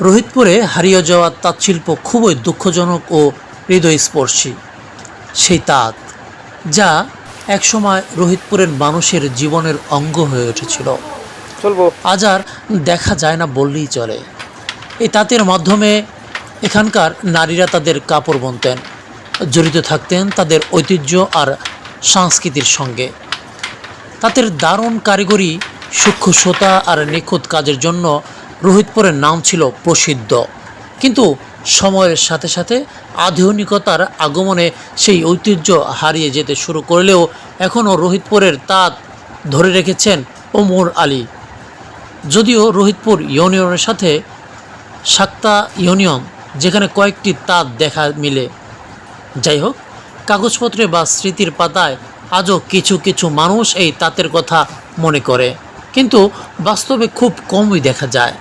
রোহিতপুরে হারিয়ে যাওয়া তাঁত শিল্প খুবই দুঃখজনক ও হৃদয়স্পর্শী। সেই তাঁত যা একসময় রোহিতপুরের মানুষের জীবনের অঙ্গ হয়ে উঠেছিল। আজ আর দেখা যায় না বললেই চলে। এই তাঁতের মাধ্যমে এখানকার নারীরা তাদের কাপড় বুনতেন জড়িত থাকতেন তাদের ঐতিহ্য আর সংস্কৃতির সঙ্গে। তাদের দারুণ কারিগরি সূক্ষ্ম সোতা আর নিখুঁত কাজের জন্য রোহিতপুরের নাম ছিল প্রসিদ্ধ। কিন্তু সময়ের সাথে সাথে আধুনিকতার আগমনে সেই ঐতিহ্য হারিয়ে যেতে শুরু করলেও এখনও রোহিতপুরের তাঁত ধরে রেখেছেন ওমর আলী। যদিও রোহিতপুর ইউনিয়নের সাথে সাক্তা ইউনিয়ন, যেখানে কয়েকটি তাঁত দেখা মিলে। যাই হোক, কাগজপত্রে বা স্মৃতির পাতায় আজও কিছু কিছু মানুষ এই তাঁতের কথা মনে করে। কিন্তু বাস্তবে খুব কমই দেখা যায়।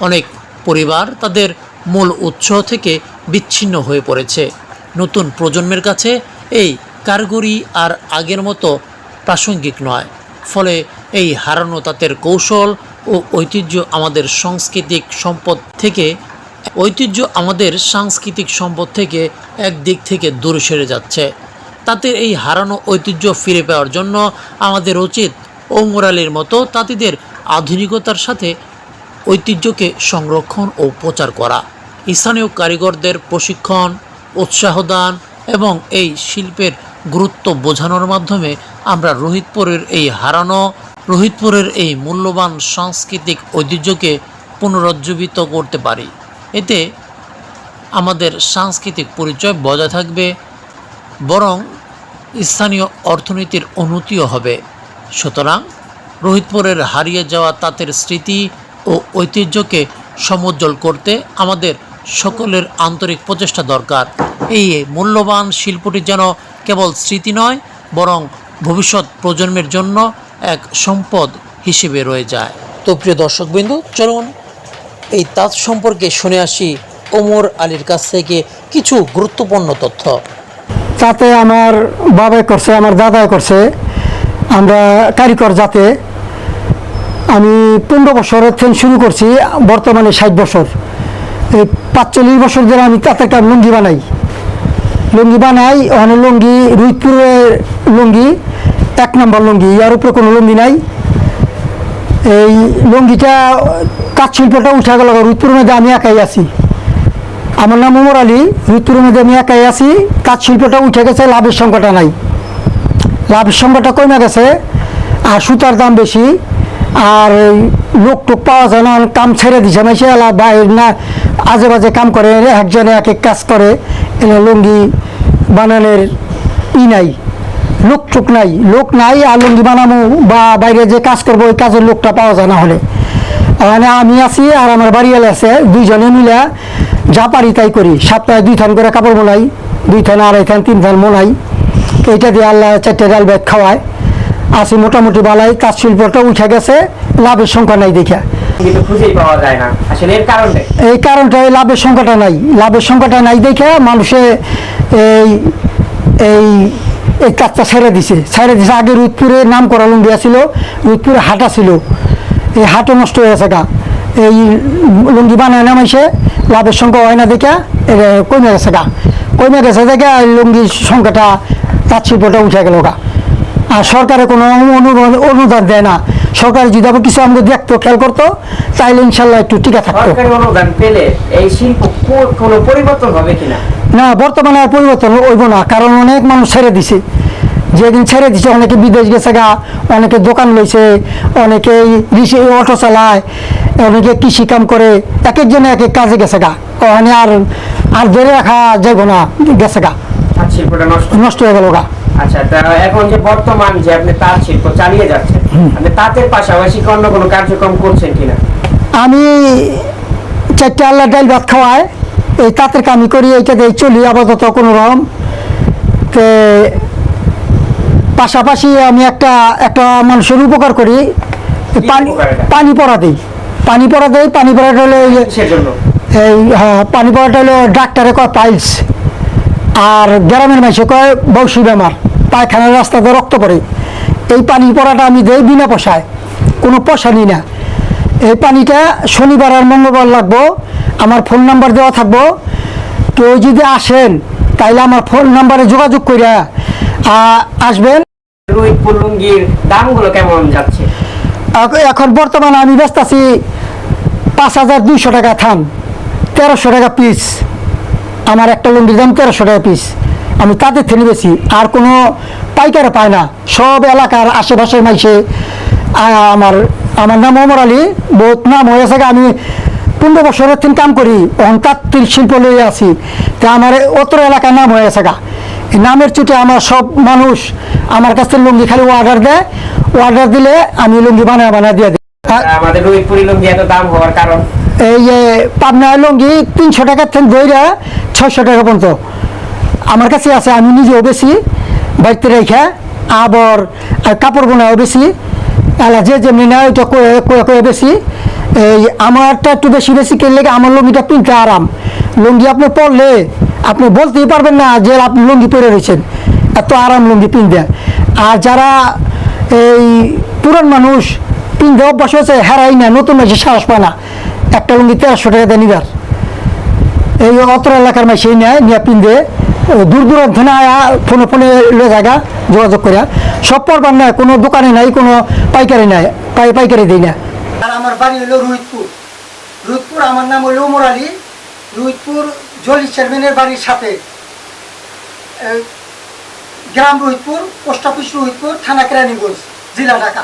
অনেক পরিবার তাদের মূল উৎস থেকে বিচ্ছিন্ন হয়ে পড়েছে। নতুন প্রজন্মের কাছে এই কারিগরি আর আগের মতো প্রাসঙ্গিক নয়। ফলে এই হারানো তাঁতের কৌশল ও ঐতিহ্য আমাদের সাংস্কৃতিক সম্পদ থেকে, ঐতিহ্য আমাদের সাংস্কৃতিক সম্পদ থেকে একদিক থেকে দূরে সরে যাচ্ছে। তাদের এই হারানো ঐতিহ্য ফিরে পাওয়ার জন্য আমাদের উচিত ওমরালির মতো তাঁতিদের আধুনিকতার সাথে ঐতিহ্যকে সংরক্ষণ ও প্রচার করা। স্থানীয় কারিগরদের প্রশিক্ষণ, উৎসাহদান এবং এই শিল্পের গুরুত্ব বোঝানোর মাধ্যমে আমরা রোহিতপুরের এই হারানো, রোহিতপুরের এই মূল্যবান সাংস্কৃতিক ঐতিহ্যকে পুনরুজ্জীবিত করতে পারি। এতে আমাদের সাংস্কৃতিক পরিচয় বজায় থাকবে, বরং স্থানীয় অর্থনীতির উন্নতিও হবে। সুতরাং রোহিতপুরের হারিয়ে যাওয়া তাঁতের স্মৃতি ও ঐতিহ্যকে সমুজ্জ্বল করতে আমাদের সকলের আন্তরিক প্রচেষ্টা দরকার। এই মূল্যবান শিল্পটি যেন কেবল স্মৃতি নয়, বরং ভবিষ্যৎ প্রজন্মের জন্য এক সম্পদ হিসেবে রয়ে যায়। তো প্রিয় দর্শকবৃন্দ, চলুন এই তাঁত সম্পর্কে শুনে আসি ওমর আলীর কাছ থেকে কিছু গুরুত্বপূর্ণ তথ্য। তাতে আমার বাবাই করছে, আমার দাদাই করছে। আমরা কারিগর যাতে আমি পনেরো বছর থেকে শুরু করছি, বর্তমানে ষাট বছর। এই পাঁচচল্লিশ বছর ধরে আমি তাঁতের কাজ লুঙ্গি বানাই। লুঙ্গি বানাই, ওখানে লুঙ্গি, রুইতপুরের লুঙ্গি, এক নম্বর লুঙ্গি, ইয়ার উপরে কোনো লুঙ্গি নাই। এই লুঙ্গিটা কাঠ শিল্পটা উঠা গেল, রুইতপুরের মধ্যে আমি একাই আছি। আমার নাম উমর আলী, রুইতপুরের মধ্যে আমি একাই আছি। কাঠ শিল্পটা উঠে গেছে, লাভের সংখ্যাটা নাই। লাভের সংখ্যাটা কমে গেছে, আর সুতার দাম বেশি। আর লোক টোক পাওয়া যায় না কাম ছেড়ে দিছে। মাইসে এলা বাইরে না আজে বাজে কাম করে, একজনে এক এক কাজ করে, এলা লুঙ্গি বানানোর ই নাই, লোক টোক নাই। লোক নাই আর লুঙ্গি বানাবো বা বাইরে যে কাজ করব, ওই কাজের লোকটা পাওয়া যায় না হলে। মানে আমি আছি আর আমার বাড়িওয়ালা আছে, দুইজনে মিলে যা পারি তাই করি। সপ্তাহে দুই থান করে কাপড় বোনাই দুই থান, আড়াই থান, তিন থান বোনাই এইটা দিয়ে আল্লাহ চারটে ডাল ব্যাগ খাওয়ায়। আসি মোটামুটি বালাই কাজ শিল্পটা উঠে গেছে লাভের সংখ্যা নাই দেখা এই কারণটা এই লাভের সংখ্যাটা নাই। লাভের সংখ্যাটা নাই দেখে মানুষে এই এই এই কাজটা ছেড়ে দিছে। ছেড়ে দিছে আগে রুদপুরে নাম করা লুঙ্গিয়া ছিল রুদপুরে হাটা ছিল এই হাটও নষ্ট হয়ে গেছে গা। এই লুঙ্গি বানায় নামাইছে লাভের সংখ্যা হয় না দেখে কমে গেছে গা। কমে গেছে দেখে লুঙ্গির সংখ্যাটা তাঁত শিল্পটা উঠে গেল গা। আর সরকারে কোনো অনুদান অনুদান দেয় না। সরকার যদি আবার কিছু আমাদের দেখতো খেয়াল করতো তাইলে ইনশাল্লাহ একটু টিকা থাকতো। অনুদান পেলে এই শিল্প কোনো পরিবর্তন হবে কিনা? না বর্তমানে আর পরিবর্তন হইব না কারণ অনেক মানুষ ছেড়ে দিছে। যেদিন ছেড়ে দিছে অনেকে বিদেশ গেছে গা অনেকে দোকান লইছে অনেকে রিসে অটো চালায় অনেকে কৃষি কাম করে এক একজনে এক এক কাজে গেছে গা। ওখানে আর আর ধরে রাখা যাইব না গেছে গা। নষ্ট হয়ে গেল গা। আচ্ছা তা এখন যে বর্তমান যে আপনি তাঁত শিল্প চালিয়ে যাচ্ছেন আপনি তাঁতের পাশাপাশি অন্য কোনো কার্যক্রম করছেন কিনা? আমি চারটে আল্লাহ ডাল ভাত খাওয়ায় এই তাঁতের কামি করি এইটা দিয়ে চলি আপাতত কোনো রকম। তো পাশাপাশি আমি একটা একটা মানুষের উপকার করি। পানি পানি পড়া দিই। পানি পড়া দেই পানি পড়াটা হলো এই হ্যাঁ, পানি পড়াটা হলো ডাক্তারে কয় পাইলস। আর গ্রামের মানুষে কয় বংশী বেমার। পায়খানার রাস্তাতে রক্ত পড়ে। এই পানি পড়াটা আমি দেই বিনা পয়সায় কোনো পয়সা নিই না। এই পানিটা শনিবার আর মঙ্গলবার লাগবো আমার ফোন নাম্বার দেওয়া থাকব। কেউ যদি আসেন তাইলে আমার ফোন নাম্বারে যোগাযোগ করে আসবেন। রোহিতপুর লুঙ্গির দামগুলো কেমন যাচ্ছে? এখন বর্তমানে আমি ব্যস্ত আছি পাঁচ হাজার দুইশো টাকা থান তেরোশো টাকা পিস। আমার একটা লুঙ্গির দাম তেরোশো টাকা পিস। আমি তাদের থেকে বেশি আর কোনো পাইকারে পায় না। সব এলাকার আশেপাশের মাইসে আমার আমার নাম অমর আলী। বহুত নাম হয়ে হয়েছে আমি পনেরো বছরের থেকে কাম করি। অহন তাঁতির শিল্প লইয়ে আছি। তা আমার অত্র এলাকার নাম হয়েছে গা। এই নামের চুটে আমার সব মানুষ আমার কাছ থেকে লুঙ্গি খালি অর্ডার দেয়। অর্ডার দিলে আমি লুঙ্গি বানায় বানায় দিয়ে দিই। আমাদের রোহিতপুরি লুঙ্গি এত দাম হওয়ার কারণ? এই যে পাবনা লুঙ্গি তিনশো টাকার থেকে দইরা ছয়শো টাকা পর্যন্ত। আমার কাছে আছে, আমি নিজেও বেশি বাড়িতে রেখে আবার কাপড় বোনাও বেশি। এলা যে যেমনি নেয় ওইটা কয়ে বেশি। এই আমারটা একটু বেশি বেশি কিনলে আমার লুঙ্গিটা কিনতে আরাম? লুঙ্গি আপনি পরলে আপনি বলতেই পারবেন না যে আপনি লুঙ্গি পরে রয়েছেন। এত আরাম লুঙ্গি পিনতে। আর যারা এই পুরান মানুষ পিনতে অভ্যাস হয়েছে, হেরাই না, নতুন মাসে সাহস পায় না। একটা লুঙ্গি তেরোশো টাকা দেয় নিবার এই অত্র এলাকার মাসে নেয়, নিয়ে পিনতে। দূর দূরান্ত না ফোনে ফোনে লে জায়গা, যোগাযোগ করে সব পরবার নাই, কোনো দোকানে নাই, কোনো পাইকারি নাই, পাই পাইকারি দিই না। আর আমার বাড়ি হলো রোহিতপুর রোহিতপুর আমার নাম হলো ওমর আলী। রোহিতপুর জলি চেয়ারম্যানের বাড়ির সাথে। গ্রাম রোহিতপুর পোস্ট অফিস রোহিতপুর থানা কেরানীগঞ্জ, জেলা ঢাকা।